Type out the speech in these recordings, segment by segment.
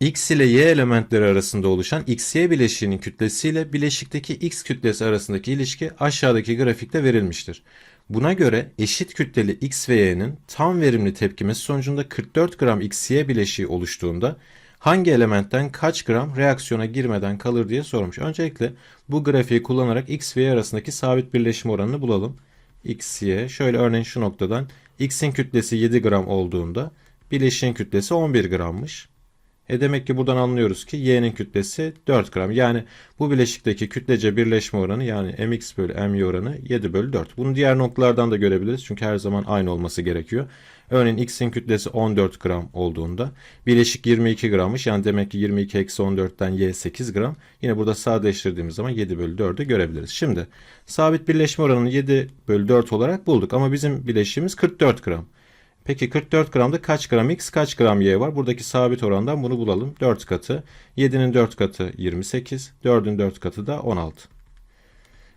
X ile Y elementleri arasında oluşan XY bileşiğinin kütlesiyle bileşikteki X kütlesi arasındaki ilişki aşağıdaki grafikte verilmiştir. Buna göre eşit kütleli X ve Y'nin tam verimli tepkimesi sonucunda 44 gram XY bileşiği oluştuğunda hangi elementten kaç gram reaksiyona girmeden kalır diye sormuş. Öncelikle bu grafiği kullanarak X ve Y arasındaki sabit birleşim oranını bulalım. X, Y şöyle örneğin şu noktadan X'in kütlesi 7 gram olduğunda bileşiğin kütlesi 11 grammış. E demek ki buradan anlıyoruz ki y'nin kütlesi 4 gram. Yani bu bileşikteki kütlece birleşme oranı yani mx bölü my oranı 7 bölü 4. Bunu diğer noktalardan da görebiliriz. Çünkü her zaman aynı olması gerekiyor. Örneğin x'in kütlesi 14 gram olduğunda bileşik 22 grammış. Yani demek ki 22 eksi 14'ten y 8 gram. Yine burada sadeleştirdiğimiz zaman 7 bölü 4'ü görebiliriz. Şimdi sabit birleşme oranını 7 bölü 4 olarak bulduk. Ama bizim bileşiğimiz 44 gram. Peki 44 gramda kaç gram x kaç gram y var? Buradaki sabit orandan bunu bulalım. 4 katı. 7'nin 4 katı 28. 4'ün 4 katı da 16.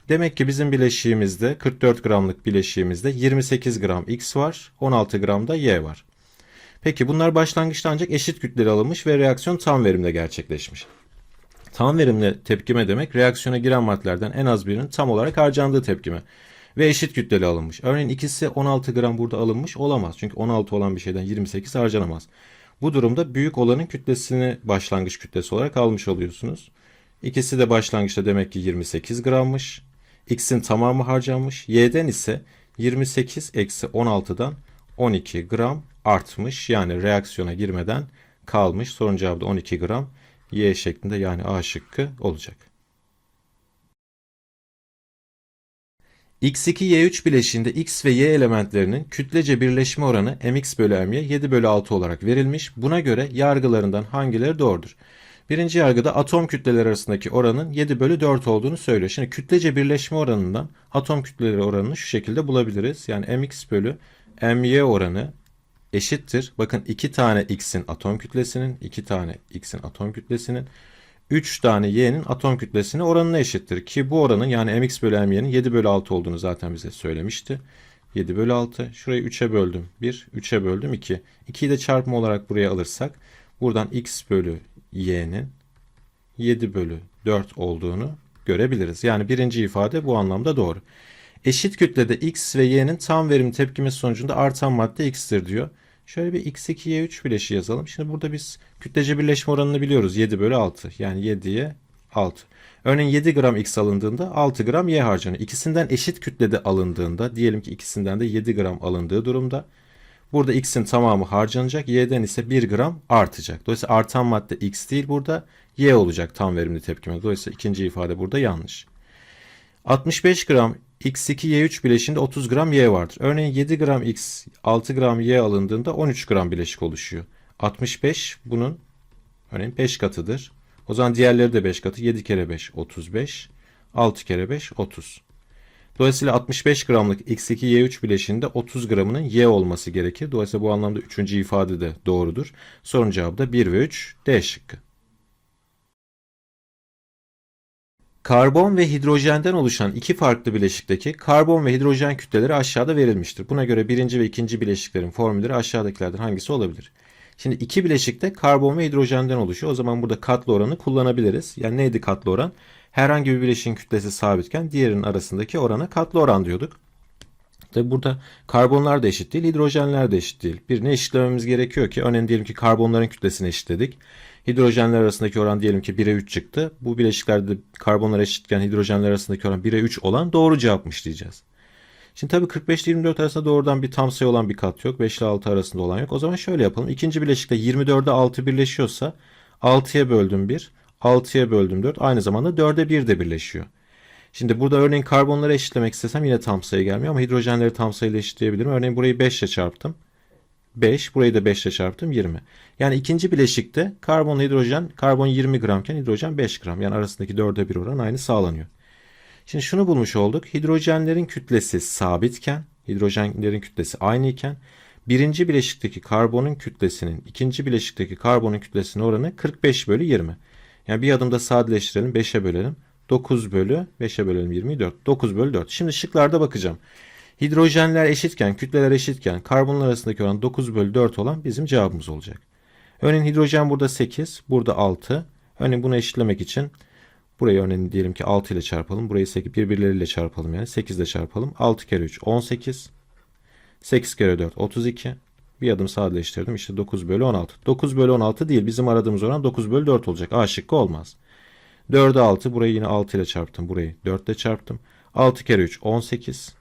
Demek ki bizim bileşiğimizde 44 gramlık bileşiğimizde 28 gram x var. 16 gram da y var. Peki bunlar başlangıçta ancak eşit kütleli alınmış ve reaksiyon tam verimle gerçekleşmiş. Tam verimli tepkime demek reaksiyona giren maddelerden en az birinin tam olarak harcandığı tepkime ve eşit kütleli alınmış. Örneğin ikisi 16 gram burada alınmış olamaz. Çünkü 16 olan bir şeyden 28 harcanamaz. Bu durumda büyük olanın kütlesini başlangıç kütlesi olarak almış oluyorsunuz. İkisi de başlangıçta demek ki 28 grammış. X'in tamamı harcanmış. Y'den ise 28 eksi 16'dan 12 gram artmış. Yani reaksiyona girmeden kalmış. Sorun cevabı da 12 gram. Y şeklinde yani A şıkkı olacak. X2 Y3 bileşiğinde X ve Y elementlerinin kütlece birleşme oranı mx bölü my 7 bölü 6 olarak verilmiş. Buna göre yargılarından hangileri doğrudur? Birinci yargıda atom kütleleri arasındaki oranın 7 bölü 4 olduğunu söylüyor. Şimdi kütlece birleşme oranından atom kütleleri oranını şu şekilde bulabiliriz. Yani mx bölü my oranı eşittir. Bakın 2 tane x'in atom kütlesinin, 2 tane x'in atom kütlesinin 3 tane y'nin atom kütlesine oranına eşittir. Ki bu oranın yani mx bölü my'nin 7 bölü 6 olduğunu zaten bize söylemişti. 7 bölü 6. Şurayı 3'e böldüm. 1. 3'e böldüm 2. 2'yi de çarpma olarak buraya alırsak buradan x bölü y'nin 7 bölü 4 olduğunu görebiliriz. Yani birinci ifade bu anlamda doğru. Eşit kütlede x ve y'nin tam verim tepkimesi sonucunda artan madde x'tir diyor. Şöyle bir x2y3 bileşi yazalım. Şimdi burada biz kütlece birleşme oranını biliyoruz. 7 bölü 6. Yani 7'ye 6. Örneğin 7 gram x alındığında 6 gram y harcanıyor. İkisinden eşit kütlede alındığında diyelim ki ikisinden de 7 gram alındığı durumda burada x'in tamamı harcanacak. Y'den ise 1 gram artacak. Dolayısıyla artan madde x değil burada y olacak tam verimli tepkime. Dolayısıyla ikinci ifade burada yanlış. 65 gram X2Y3 bileşiğinde 30 gram Y vardır. Örneğin 7 gram X, 6 gram Y alındığında 13 gram bileşik oluşuyor. 65 bunun örneğin 5 katıdır. O zaman diğerleri de 5 katı. 7 kere 5 35. 6 kere 5 30. Dolayısıyla 65 gramlık X2Y3 bileşiğinde 30 gramının Y olması gerekir. Dolayısıyla bu anlamda 3. ifade de doğrudur. Sorun cevabı da 1 ve 3 D şıkkı. Karbon ve hidrojenden oluşan iki farklı bileşikteki karbon ve hidrojen kütleleri aşağıda verilmiştir. Buna göre birinci ve ikinci bileşiklerin formülleri aşağıdakilerden hangisi olabilir? Şimdi iki bileşikte karbon ve hidrojenden oluşuyor. O zaman burada katlı oranı kullanabiliriz. Yani neydi katlı oran? Herhangi bir bileşiğin kütlesi sabitken diğerinin arasındaki orana katlı oran diyorduk. Tabi burada karbonlar da eşit değil, hidrojenler de eşit değil. Birini eşitlememiz gerekiyor ki örneğin diyelim ki karbonların kütlesini eşitledik. Hidrojenler arasındaki oran diyelim ki 1'e 3 çıktı. Bu bileşiklerde karbonlar eşitken hidrojenler arasındaki oran 1'e 3 olan doğru cevapmış diyeceğiz. Şimdi tabii 45 ile 24 arasında doğrudan bir tam sayı olan bir kat yok. 5 ile 6 arasında olan yok. O zaman şöyle yapalım. İkinci bileşikte 24'e 6 birleşiyorsa 6'ya böldüm 1, 6'ya böldüm 4. Aynı zamanda 4'e 1 de birleşiyor. Şimdi burada örneğin karbonları eşitlemek istesem yine tam sayı gelmiyor ama hidrojenleri tam sayıyla eşitleyebilirim. Örneğin burayı 5 ile çarptım. 5. Burayı da 5 ile çarptım 20. Yani ikinci bileşikte karbon hidrojen karbon 20 gramken hidrojen 5 gram. Yani arasındaki 4'e 1 oran aynı sağlanıyor. Şimdi şunu bulmuş olduk. Hidrojenlerin kütlesi sabitken, hidrojenlerin kütlesi aynı iken birinci bileşikteki karbonun kütlesinin ikinci bileşikteki karbonun kütlesinin oranı 45 bölü 20. Yani bir adımda sadeleştirelim 5'e bölelim. 9 bölü 5'e bölelim 24. 9 bölü 4. Şimdi şıklarda bakacağım. Hidrojenler eşitken, kütleler eşitken karbonlar arasındaki oran 9 bölü 4 olan bizim cevabımız olacak. Örneğin hidrojen burada 8, burada 6. Örneğin bunu eşitlemek için burayı örneğin diyelim ki 6 ile çarpalım. Burayı 8 birbirleriyle çarpalım yani. 8 ile çarpalım. 6 kere 3 18. 8 kere 4 32. Bir adım sadeleştirdim. İşte 9 bölü 16. 9 bölü 16 değil. Bizim aradığımız oran 9 bölü 4 olacak. A şıkkı olmaz. 4'e 6. Burayı yine 6 ile çarptım. Burayı 4 ile çarptım. 6 kere 3 18.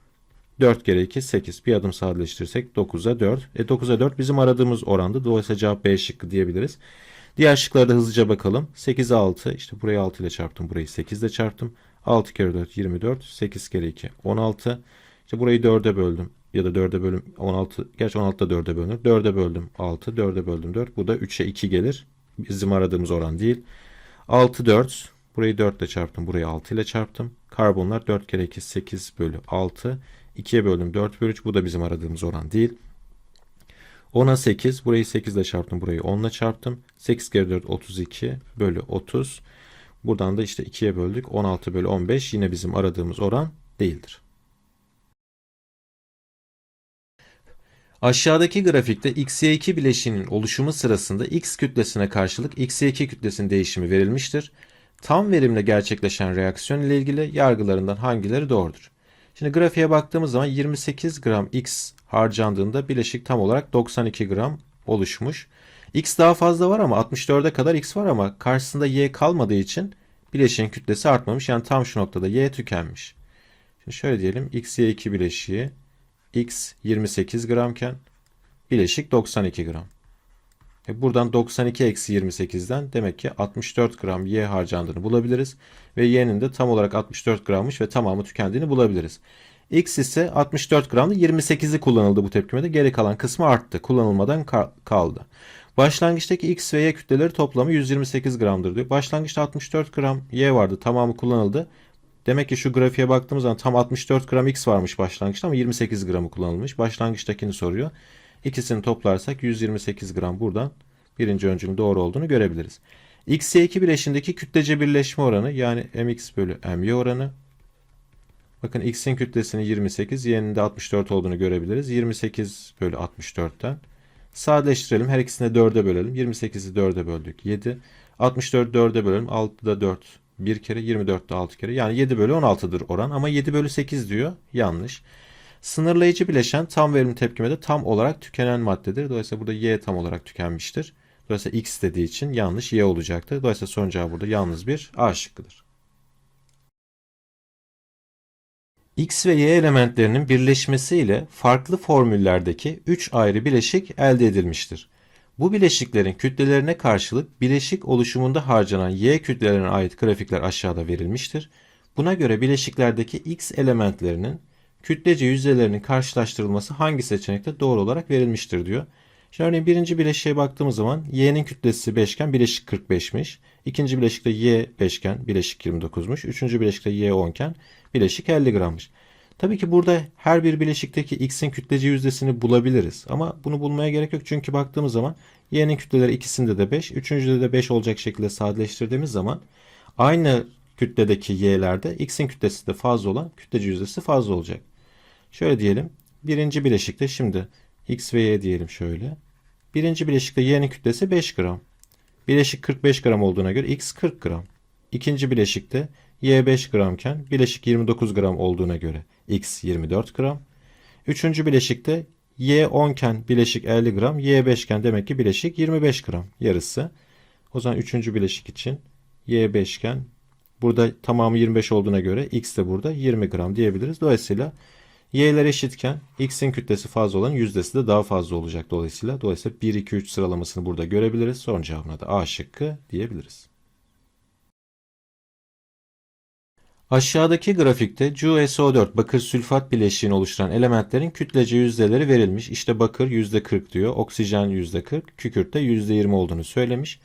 4 kere 2 8. Bir adım sadeleştirirsek 9'a 4. E 9'a 4 bizim aradığımız orandı. Dolayısıyla cevap B şıkkı diyebiliriz. Diğer şıklara da hızlıca bakalım. 8'e 6. İşte burayı 6 ile çarptım. Burayı 8 ile çarptım. 6 kere 4 24. 8 kere 2 16. İşte burayı 4'e böldüm. Ya da 4'e bölüm 16. Gerçi 16'da 4'e bölünür. 4'e böldüm 6. 4'e böldüm 4. Bu da 3'e 2 gelir. Bizim aradığımız oran değil. 6 4. Burayı 4 ile çarptım. Burayı 6 ile çarptım. Karbonlar 4 kere 2 8 bölü 6. 2'ye böldüm 4 bölü 3. Bu da bizim aradığımız oran değil. 10'a 8. Burayı 8 ile çarptım. Burayı 10 ile çarptım. 8 kere 4 32 bölü 30. Buradan da işte 2'ye böldük. 16 bölü 15 yine bizim aradığımız oran değildir. Aşağıdaki grafikte XY2 bileşiğinin oluşumu sırasında X kütlesine karşılık XY2 kütlesinin değişimi verilmiştir. Tam verimle gerçekleşen reaksiyon ile ilgili yargılarından hangileri doğrudur? Şimdi grafiğe baktığımız zaman 28 gram X harcandığında bileşik tam olarak 92 gram oluşmuş. X daha fazla var ama 64'e kadar X var ama karşısında Y kalmadığı için bileşiğin kütlesi artmamış. Yani tam şu noktada Y tükenmiş. Şimdi şöyle diyelim X Y2 bileşiği X 28 gramken bileşik 92 gram. E buradan 92 eksi 28'den demek ki 64 gram Y harcandığını bulabiliriz. Ve Y'nin de tam olarak 64 grammış ve tamamı tükendiğini bulabiliriz. X ise 64 gramdı 28'i kullanıldı bu tepkimede. Geri kalan kısmı arttı. Kullanılmadan ka- kaldı. Başlangıçtaki X ve Y kütleleri toplamı 128 gramdır diyor. Başlangıçta 64 gram Y vardı. Tamamı kullanıldı. Demek ki şu grafiğe baktığımız zaman tam 64 gram X varmış başlangıçta ama 28 gramı kullanılmış. Başlangıçtakini soruyor. İkisini toplarsak 128 gram buradan birinci öncülün doğru olduğunu görebiliriz. XY2 bileşindeki kütlece birleşme oranı yani mx bölü my oranı. Bakın x'in kütlesinin 28, y'nin de 64 olduğunu görebiliriz. 28 bölü 64'ten. Sadeleştirelim. Her ikisini de 4'e bölelim. 28'i 4'e böldük. 7. 64 4'e bölelim. 6'da 4 bir kere 24'te 6 kere. Yani 7 bölü 16'dır oran ama 7 bölü 8 diyor. Yanlış. Sınırlayıcı bileşen tam verimli tepkimede tam olarak tükenen maddedir. Dolayısıyla burada Y tam olarak tükenmiştir. Dolayısıyla X dediği için yanlış Y olacaktır. Dolayısıyla son cevap burada yalnız bir A şıkkıdır. X ve Y elementlerinin birleşmesiyle farklı formüllerdeki 3 ayrı bileşik elde edilmiştir. Bu bileşiklerin kütlelerine karşılık bileşik oluşumunda harcanan Y kütlelerine ait grafikler aşağıda verilmiştir. Buna göre bileşiklerdeki X elementlerinin kütlece yüzdelerinin karşılaştırılması hangi seçenekte doğru olarak verilmiştir diyor. Şimdi örneğin birinci bileşiğe baktığımız zaman Y'nin kütlesi 5 iken bileşik 45'miş. İkinci bileşikte Y 5 iken bileşik 29'muş. Üçüncü bileşikte Y 10 iken bileşik 50 grammış. Tabii ki burada her bir bileşikteki X'in kütlece yüzdesini bulabiliriz. Ama bunu bulmaya gerek yok. Çünkü baktığımız zaman Y'nin kütleleri ikisinde de 5. Üçüncüde de 5 olacak şekilde sadeleştirdiğimiz zaman aynı kütledeki Y'lerde X'in kütlesi de fazla olan kütlece yüzdesi fazla olacak. Şöyle diyelim. Birinci bileşikte şimdi X ve Y diyelim şöyle. Birinci bileşikte Y'nin kütlesi 5 gram. Bileşik 45 gram olduğuna göre X 40 gram. İkinci bileşikte Y 5 gramken bileşik 29 gram olduğuna göre X 24 gram. Üçüncü bileşikte Y 10 iken bileşik 50 gram, Y 5 iken demek ki bileşik 25 gram yarısı. O zaman üçüncü bileşik için Y 5 iken burada tamamı 25 olduğuna göre X de burada 20 gram diyebiliriz. Dolayısıyla Y'ler eşitken X'in kütlesi fazla olan yüzdesi de daha fazla olacak dolayısıyla. Dolayısıyla 1, 2, 3 sıralamasını burada görebiliriz. Son cevabına da A şıkkı diyebiliriz. Aşağıdaki grafikte CuSO4 bakır sülfat bileşiğini oluşturan elementlerin kütlece yüzdeleri verilmiş. İşte bakır %40 diyor, oksijen %40, kükürt de %20 olduğunu söylemiş.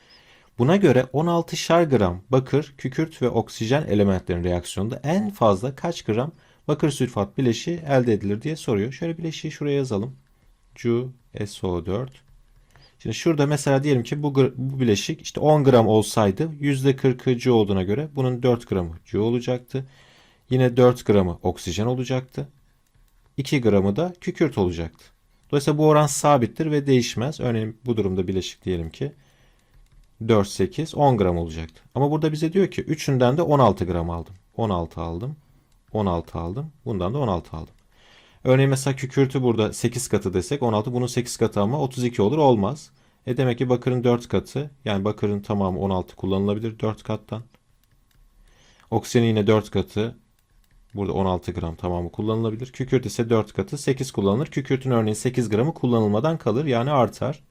Buna göre 16'şar gram bakır, kükürt ve oksijen elementlerin reaksiyonunda en fazla kaç gram bakır sülfat bileşiği elde edilir diye soruyor. Şöyle bileşiği şuraya yazalım. CuSO4 Şimdi şurada mesela diyelim ki bu, bu bileşik işte 10 gram olsaydı %40'ı C olduğuna göre bunun 4 gramı C olacaktı. Yine 4 gramı oksijen olacaktı. 2 gramı da kükürt olacaktı. Dolayısıyla bu oran sabittir ve değişmez. Örneğin bu durumda bileşik diyelim ki 4, 8, 10 gram olacaktı. Ama burada bize diyor ki üçünden de 16 gram aldım. 16 aldım. 16 aldım. Bundan da 16 aldım. Örneğin mesela kükürtü burada 8 katı desek 16 bunun 8 katı ama 32 olur olmaz. E demek ki bakırın 4 katı yani bakırın tamamı 16 kullanılabilir 4 kattan. Oksijenin yine 4 katı burada 16 gram tamamı kullanılabilir. Kükürt ise 4 katı 8 kullanılır. Kükürtün örneğin 8 gramı kullanılmadan kalır yani artar.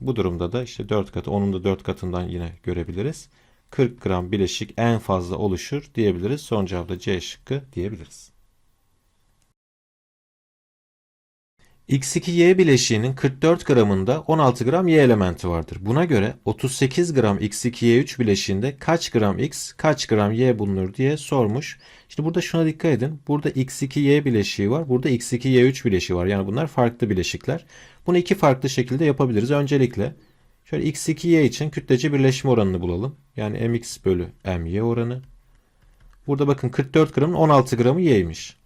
Bu durumda da işte 4 katı onun da 4 katından yine görebiliriz. 40 gram bileşik en fazla oluşur diyebiliriz. Son cevapta C şıkkı diyebiliriz. X2Y bileşiğinin 44 gramında 16 gram Y elementi vardır. Buna göre 38 gram X2Y3 bileşiğinde kaç gram X, kaç gram Y bulunur diye sormuş. İşte burada şuna dikkat edin. Burada X2Y bileşiği var. Burada X2Y3 bileşiği var. Yani bunlar farklı bileşikler. Bunu iki farklı şekilde yapabiliriz. Öncelikle şöyle X2Y için kütlece birleşme oranını bulalım. Yani MX bölü MY oranı. Burada bakın 44 gramın 16 gramı Y'ymiş.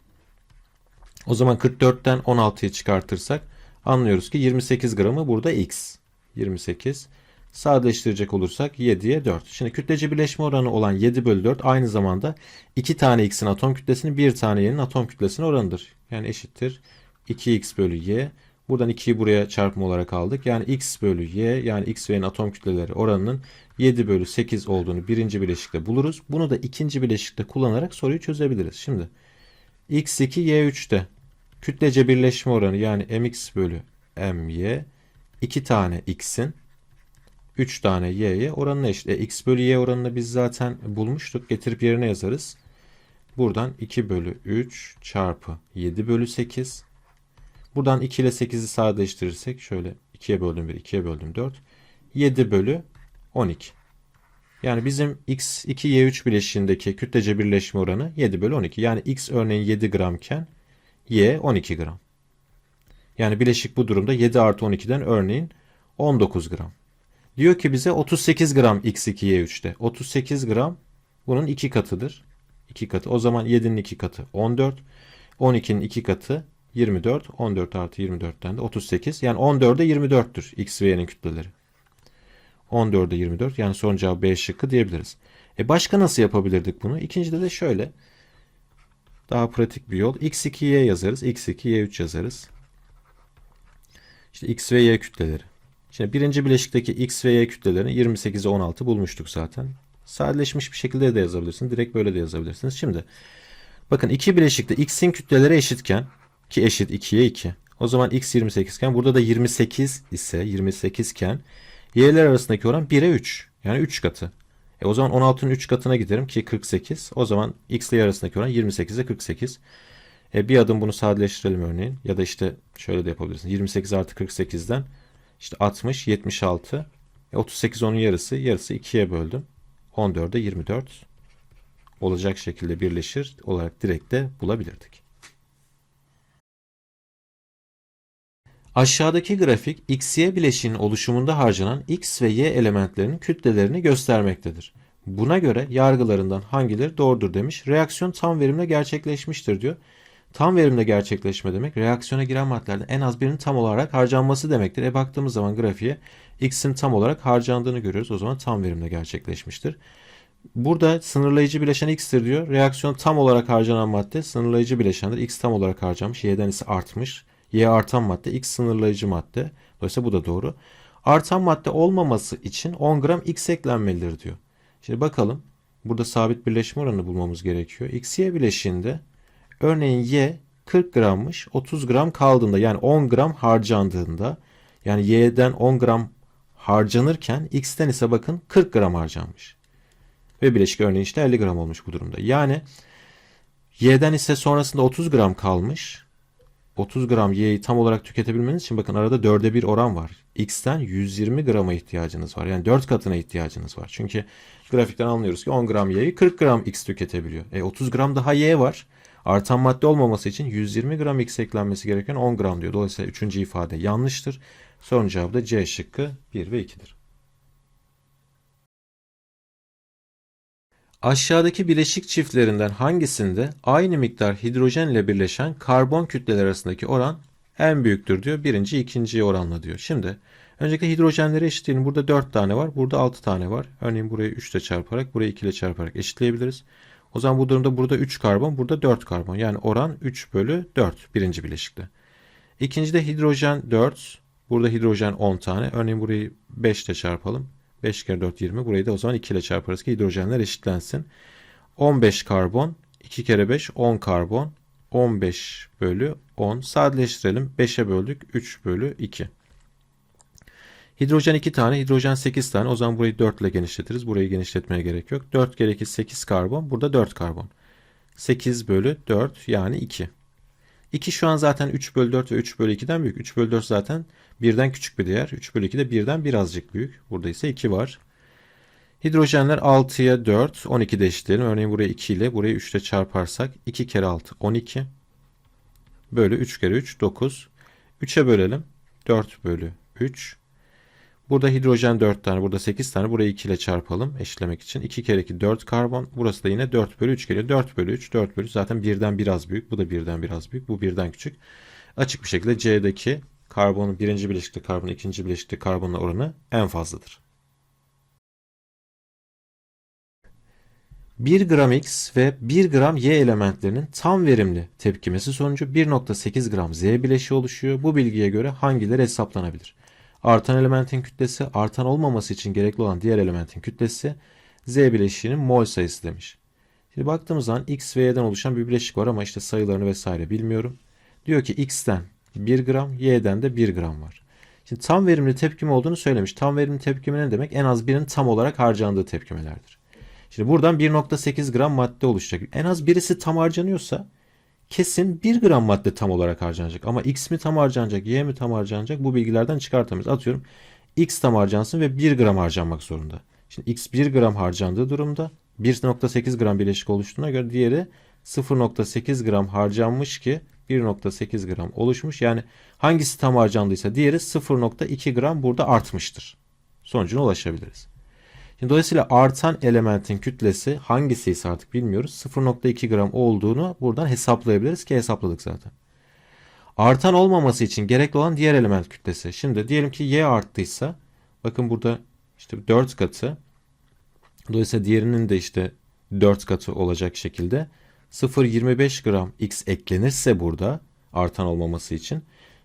O zaman 44'ten 16'yı çıkartırsak anlıyoruz ki 28 gramı burada X. 28. Sadeleştirecek olursak 7'ye 4. Şimdi kütlece birleşme oranı olan 7 bölü 4 aynı zamanda 2 tane X'in atom kütlesinin 1 tane Y'nin atom kütlesine oranıdır. Yani eşittir 2X bölü Y. Buradan 2'yi buraya çarpma olarak aldık. Yani X bölü Y yani X ve Y'nin atom kütleleri oranının 7 bölü 8 olduğunu birinci bileşikte buluruz. Bunu da ikinci bileşikte kullanarak soruyu çözebiliriz. Şimdi X2 Y3'te kütlece birleşme oranı yani mx bölü my 2 tane x'in 3 tane y'ye oranına eşit. E, x bölü y oranını biz zaten bulmuştuk. Getirip yerine yazarız. Buradan 2 bölü 3 çarpı 7 bölü 8. Buradan 2 ile 8'i sadeleştirirsek şöyle 2'ye böldüm 1, 2'ye böldüm 4. 7 bölü 12. Yani bizim x2y3 bileşiğindeki kütlece birleşme oranı 7 bölü 12. Yani x örneğin 7 gramken y 12 gram. Yani bileşik bu durumda 7 artı 12'den örneğin 19 gram. Diyor ki bize 38 gram x2y3'te. 38 gram bunun 2 katıdır. 2 katı. O zaman 7'nin 2 katı 14. 12'nin 2 katı 24. 14 artı 24'ten de 38. Yani 14'e 24'tür x ve y'nin kütleleri. 14'e 24 yani son cevap B şıkkı diyebiliriz. E başka nasıl yapabilirdik bunu? İkincide de şöyle. Daha pratik bir yol. X2Y yazarız. X2, Y3 yazarız. İşte X ve Y kütleleri. Şimdi birinci bileşikteki X ve Y kütlelerini 28'e 16 bulmuştuk zaten. Sadeleşmiş bir şekilde de yazabilirsiniz. Direkt böyle de yazabilirsiniz. Şimdi bakın iki bileşikte X'in kütleleri eşitken ki eşit 2'ye 2. O zaman X 28 iken burada da 28 ise 28 iken Y'ler arasındaki oran 1'e 3. Yani 3 katı. E o zaman 16'nın 3 katına giderim ki 48. O zaman x ile y arasındaki oran 28'e 48. E bir adım bunu sadeleştirelim örneğin. Ya da işte şöyle de yapabilirsin. 28 artı 48'den işte 60, 76. E 38 onun yarısı. Yarısı 2'ye böldüm. 14'e 24 olacak şekilde birleşir olarak direkt de bulabilirdik. Aşağıdaki grafik X-Y bileşiğinin oluşumunda harcanan X ve Y elementlerinin kütlelerini göstermektedir. Buna göre yargılarından hangileri doğrudur demiş. Reaksiyon tam verimle gerçekleşmiştir diyor. Tam verimle gerçekleşme demek reaksiyona giren maddelerden en az birinin tam olarak harcanması demektir. E baktığımız zaman grafiğe X'in tam olarak harcandığını görüyoruz. O zaman tam verimle gerçekleşmiştir. Burada sınırlayıcı bileşen X'tir diyor. Reaksiyon tam olarak harcanan madde sınırlayıcı bileşendir. X tam olarak harcamış. Y'den ise artmış. Y artan madde, X sınırlayıcı madde. Dolayısıyla bu da doğru. Artan madde olmaması için 10 gram X eklenmelidir diyor. Şimdi bakalım. Burada sabit birleşme oranı bulmamız gerekiyor. X, Y bileşiğinde örneğin Y 40 grammış. 30 gram kaldığında yani 10 gram harcandığında yani Y'den 10 gram harcanırken X'ten ise bakın 40 gram harcanmış. Ve bileşik örneğin işte 50 gram olmuş bu durumda. Yani Y'den ise sonrasında 30 gram kalmış. 30 gram Y'yi tam olarak tüketebilmeniz için bakın arada 4'e 1 oran var. X'ten 120 grama ihtiyacınız var. Yani 4 katına ihtiyacınız var. Çünkü grafikten anlıyoruz ki 10 gram Y'yi 40 gram X tüketebiliyor. E 30 gram daha Y var. Artan madde olmaması için 120 gram X eklenmesi gereken 10 gram diyor. Dolayısıyla 3. ifade yanlıştır. Son cevabı da C şıkkı 1 ve 2'dir. Aşağıdaki bileşik çiftlerinden hangisinde aynı miktar hidrojen ile birleşen karbon kütleleri arasındaki oran en büyüktür diyor. Birinci, ikinciye oranla diyor. Şimdi Öncelikle hidrojenleri eşitleyelim. Burada 4 tane var. Burada 6 tane var. Örneğin burayı 3 ile çarparak, burayı 2 ile çarparak eşitleyebiliriz. O zaman bu durumda burada 3 karbon, burada 4 karbon. Yani oran 3 bölü 4 birinci bileşikte. İkincide hidrojen 4. Burada hidrojen 10 tane. Örneğin burayı 5 ile çarpalım. 5 kere 4 20. Burayı da o zaman 2 ile çarparız ki hidrojenler eşitlensin. 15 karbon. 2 kere 5 10 karbon. 15 bölü 10. Sadeleştirelim. 5'e böldük. 3 bölü 2. Hidrojen 2 tane, hidrojen 8 tane. O zaman burayı 4 ile genişletiriz. Burayı genişletmeye gerek yok. 4 kere 2 8 karbon. Burada 4 karbon. 8 bölü 4 yani 2. 2 şu an zaten 3 bölü 4 ve 3 bölü 2'den büyük. 3 bölü 4 zaten birden küçük bir değer. 3 bölü 2 de birden birazcık büyük. Burada ise 2 var. Hidrojenler 6'ya 4, 12 de eşitleyelim. Örneğin buraya 2 ile burayı 3 ile çarparsak 2 kere 6 12 bölü 3 kere 3 9. 3'e bölelim. 4 bölü 3. Burada hidrojen 4 tane, burada 8 tane. Burayı 2 ile çarpalım eşlemek için. 2 kere 2 4 karbon. Burası da yine 4 bölü 3 geliyor. 4 bölü 3, 4 bölü 3. Zaten birden biraz büyük. Bu da birden biraz büyük. Bu birden küçük. Açık bir şekilde C'deki karbonun birinci bileşikte karbonun ikinci bileşikte karbonla oranı en fazladır. 1 gram X ve 1 gram Y elementlerinin tam verimli tepkimesi sonucu 1.8 gram Z bileşiği oluşuyor. Bu bilgiye göre hangileri hesaplanabilir? Artan elementin kütlesi, artan olmaması için gerekli olan diğer elementin kütlesi, Z bileşiğinin mol sayısı demiş. Şimdi baktığımız zaman X ve Y'den oluşan bir bileşik var ama işte sayılarını vesaire bilmiyorum. Diyor ki X'ten 1 gram, Y'den de 1 gram var. Şimdi tam verimli tepkime olduğunu söylemiş. Tam verimli tepkime ne demek? En az birinin tam olarak harcandığı tepkimelerdir. Şimdi buradan 1.8 gram madde oluşacak. En az birisi tam harcanıyorsa kesin 1 gram madde tam olarak harcanacak. Ama X mi tam harcanacak, Y mi tam harcanacak bu bilgilerden çıkartamayız. Atıyorum X tam harcansın ve 1 gram harcanmak zorunda. Şimdi X 1 gram harcandığı durumda 1.8 gram bileşik oluştuğuna göre diğeri 0.8 gram harcanmış ki 1.8 gram oluşmuş. Yani hangisi tam harcandıysa diğeri 0.2 gram burada artmıştır. Sonucuna ulaşabiliriz. Dolayısıyla artan elementin kütlesi hangisi ise artık bilmiyoruz. 0.2 gram olduğunu buradan hesaplayabiliriz ki hesapladık zaten. Artan olmaması için gerekli olan diğer element kütlesi. Şimdi diyelim ki y arttıysa bakın burada işte 4 katı dolayısıyla diğerinin de işte 4 katı olacak şekilde 0.25 gram x eklenirse burada artan olmaması için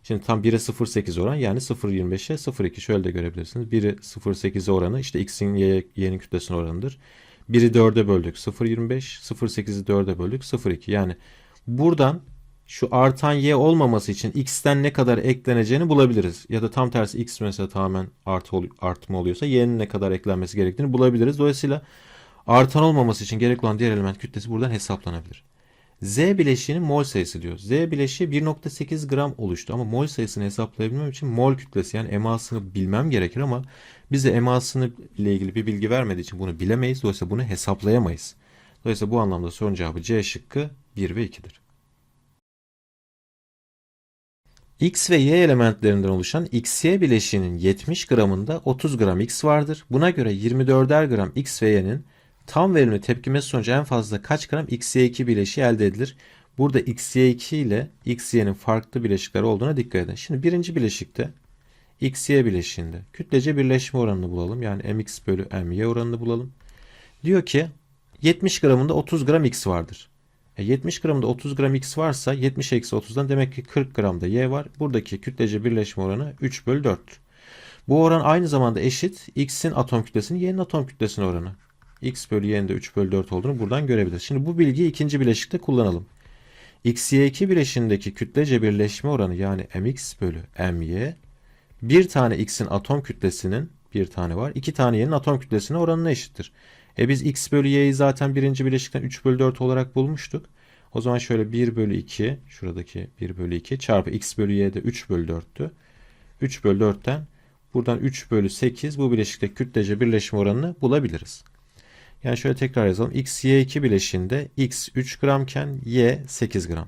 Şimdi tam 1'e 0.8 oran yani 0.25'e 0.2 şöyle de görebilirsiniz. 1'i 0.8'e oranı işte x'in y'nin kütlesine oranıdır. 1'i 4'e böldük 0.25, 0.8'i 4'e böldük 0.2. Yani buradan şu artan y olmaması için x'ten ne kadar ekleneceğini bulabiliriz. Ya da tam tersi x mesela tamamen artı artma oluyorsa y'nin ne kadar eklenmesi gerektiğini bulabiliriz. Dolayısıyla artan olmaması için gerekli olan diğer element kütlesi buradan hesaplanabilir. Z bileşiğinin mol sayısı diyor. Z bileşiği 1.8 gram oluştu ama mol sayısını hesaplayabilmem için mol kütlesi yani emasını bilmem gerekir ama bize emasını ile ilgili bir bilgi vermediği için bunu bilemeyiz. Dolayısıyla bunu hesaplayamayız. Dolayısıyla bu anlamda sorun cevabı C şıkkı 1 ve 2'dir. X ve Y elementlerinden oluşan XY bileşiğinin 70 gramında 30 gram X vardır. Buna göre 24'er gram X ve Y'nin Tam verimli tepkimesi sonucu en fazla kaç gram XY2 bileşiği elde edilir? Burada XY2 ile XY'nin farklı bileşikler olduğuna dikkat edin. Şimdi birinci bileşikte XY bileşiğinde kütlece birleşme oranını bulalım. Yani MX bölü MY oranını bulalım. Diyor ki 70 gramında 30 gram X vardır. E 70 gramında 30 gram X varsa 70 eksi 30'dan demek ki 40 gramda Y var. Buradaki kütlece birleşme oranı 3 bölü 4. Bu oran aynı zamanda eşit X'in atom kütlesinin Y'nin atom kütlesine oranı x bölü y'nin de 3 bölü 4 olduğunu buradan görebiliriz. Şimdi bu bilgiyi ikinci bileşikte kullanalım. x, y2 bileşiğindeki kütlece birleşme oranı yani mx bölü my bir tane x'in atom kütlesinin bir tane var. iki tane y'nin atom kütlesine oranına eşittir. E biz x bölü y'yi zaten birinci bileşikten 3 bölü 4 olarak bulmuştuk. O zaman şöyle 1 bölü 2 şuradaki 1 bölü 2 çarpı x bölü y de 3 bölü 4'tü. 3 bölü 4'ten buradan 3 bölü 8 bu bileşikte kütlece birleşme oranını bulabiliriz. Yani şöyle tekrar yazalım. X, Y2 bileşiğinde X 3 gramken Y 8 gram.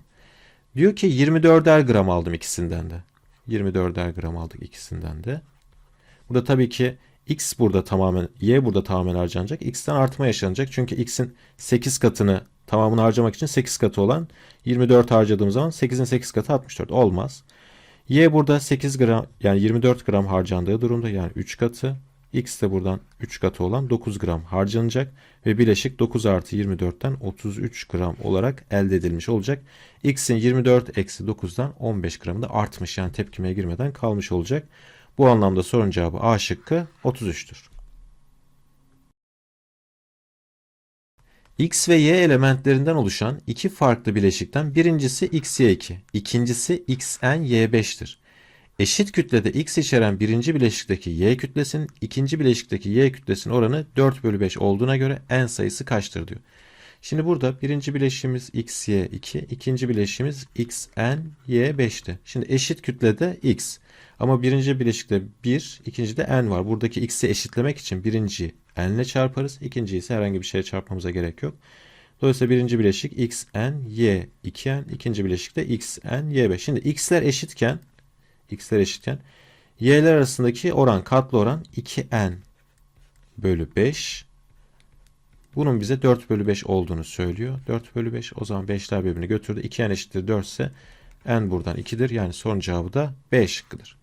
Diyor ki 24'er gram aldım ikisinden de. 24'er gram aldık ikisinden de. Burada tabii ki X burada tamamen, Y burada tamamen harcanacak. X'ten artma yaşanacak. Çünkü X'in 8 katını tamamını harcamak için 8 katı olan 24 harcadığım zaman 8'in 8 katı 64 olmaz. Y burada 8 gram yani 24 gram harcandığı durumda yani 3 katı. X de buradan 3 katı olan 9 gram harcanacak ve bileşik 9 artı 24'ten 33 gram olarak elde edilmiş olacak. X'in 24 eksi 9'dan 15 gramı da artmış yani tepkimeye girmeden kalmış olacak. Bu anlamda sorun cevabı A şıkkı 33'tür. X ve Y elementlerinden oluşan iki farklı bileşikten birincisi XY2, ikincisi XNY5'tir. Eşit kütlede X içeren birinci bileşikteki Y kütlesinin ikinci bileşikteki Y kütlesinin oranı 4 bölü 5 olduğuna göre n sayısı kaçtır diyor. Şimdi burada birinci bileşiğimiz XY2, ikinci bileşiğimiz XNY5'ti. Şimdi eşit kütlede X. Ama birinci bileşikte 1, ikincide n var. Buradaki x'i eşitlemek için birinci n ile çarparız. İkinciyi ise herhangi bir şeye çarpmamıza gerek yok. Dolayısıyla birinci bileşik x n y 2n, ikinci bileşik de x n y 5. Şimdi x'ler eşitken x'ler eşitken y'ler arasındaki oran katlı oran 2n bölü 5. Bunun bize 4 bölü 5 olduğunu söylüyor. 4 bölü 5 o zaman 5'ler birbirini götürdü. 2n eşittir 4 ise n buradan 2'dir. Yani sorun cevabı da B şıkkıdır.